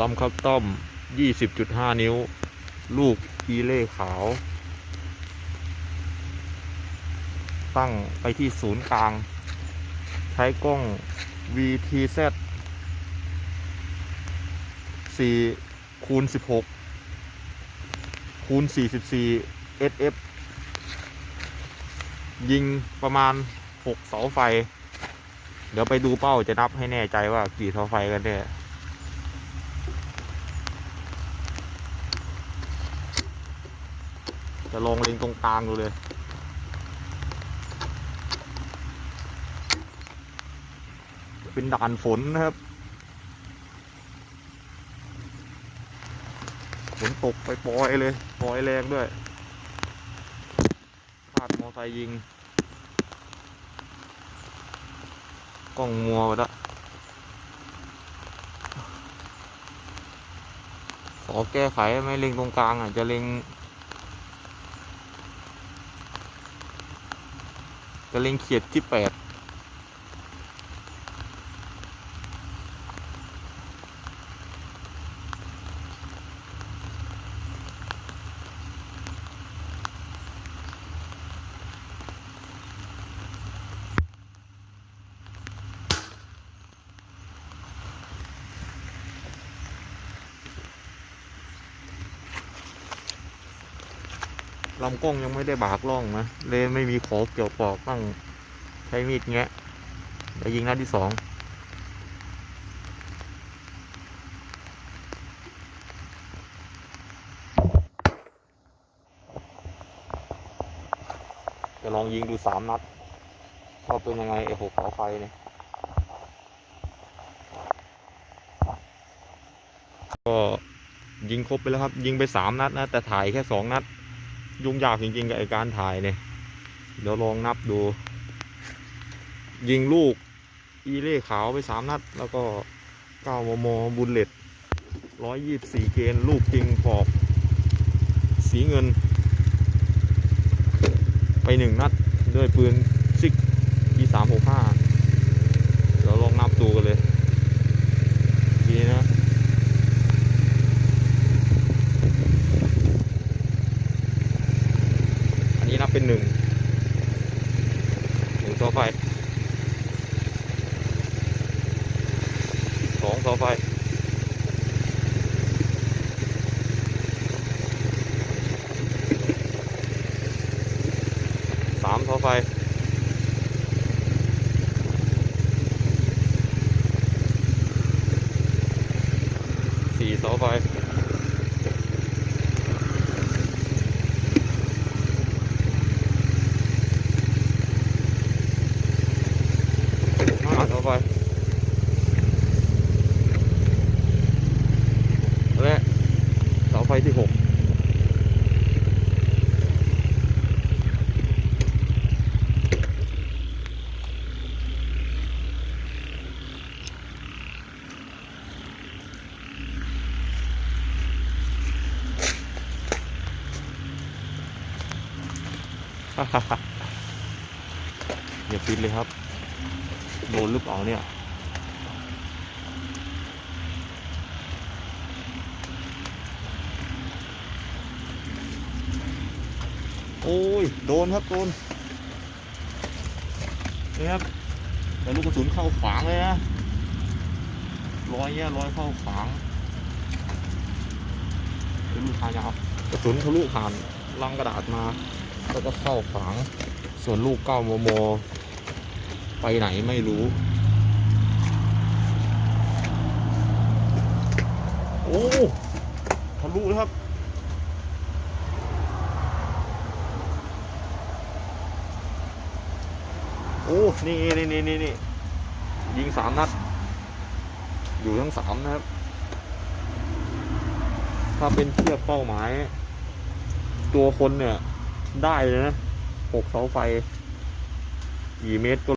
ลำครับต้อม 20.5 นิ้ว ลูกอีเล่ขาว ตั้งไปที่ศูนย์กลาง ใช้กล้อง VTZ 4คูณ16คูณ44 SF ยิงประมาณ 6 เสาไฟ เดี๋ยวไปดูเป้าจะนับให้แน่ใจว่ากี่เสาไฟกันแน่ จะลองเล็งตรงกลางดูเลย เป็นด่านฝนนะครับ ฝนตกไปปอยเลยปอยแรงด้วยคาดมอไซค์ยิง กล้องมัวไปล้วขอแก้ไขไม่เล็งตรงกลางอะจะเล็ง จะเล็งเขียดที่แปด ลำกล้องยังไม่ได้บากล่องนะ เลยไม่มีขอเกี่ยวปอกตั้งใช้มีดแงะเดี๋ยวยิงนัดที่สองจะลองยิงดูสามนัดว่าเป็นยังไงไอ้หกเสาไฟเนี่ยก็ยิงครบไปแล้วครับ ยิงไปสามนัดนะ แต่ถ่ายแค่สองนัด ยุ่งยากจริงๆกับไอการถ่ายเนี่ยเดี๋ยวลองนับดู ยิงลูก อีเล่ขาวไปสามนัด แล้วก็เก้ามมบุลเลตร้อยยี่สี่เกนลูกจริงขอบสีเงิน ไปหนึ่งนัด ด้วยปืนซิกที่สามหกห้าเดี๋ยวลองนับดูกันเลย ดีนะ อันนี้นับเป็นหนึ่งหนึ่งเสาไฟสองเสาไฟสามเสาไฟสี่เสาไฟ ห้าเสาไฟและเสาไฟที่หกฮ่าฮ่าอย่าปิดเลยครับ โดนหรือเปล่าเนี่ย โอ้ย โดนครับ โดนนี่ครับแต่ลูกกระสุนเข้าขวางเลยนะร้อยเนี่ยรอยเข้าขวางเป็นลูกค้ายาวกระสุนทะลุผ่านลังกระดาษมา แล้วก็เข้าขวาง ส่วนลูกเก้ามมไปไหนไม่รู้ โอ้ ทะลุครับ โอ้นี่นี่นี่นี่นี่ยิงสามนัด อยู่ทั้งสามนะครับ ถ้าเป็นเทียบเป้าหมาย ตัวคนเนี่ย ได้เลยนะหกเสาไฟกี่เมตรก็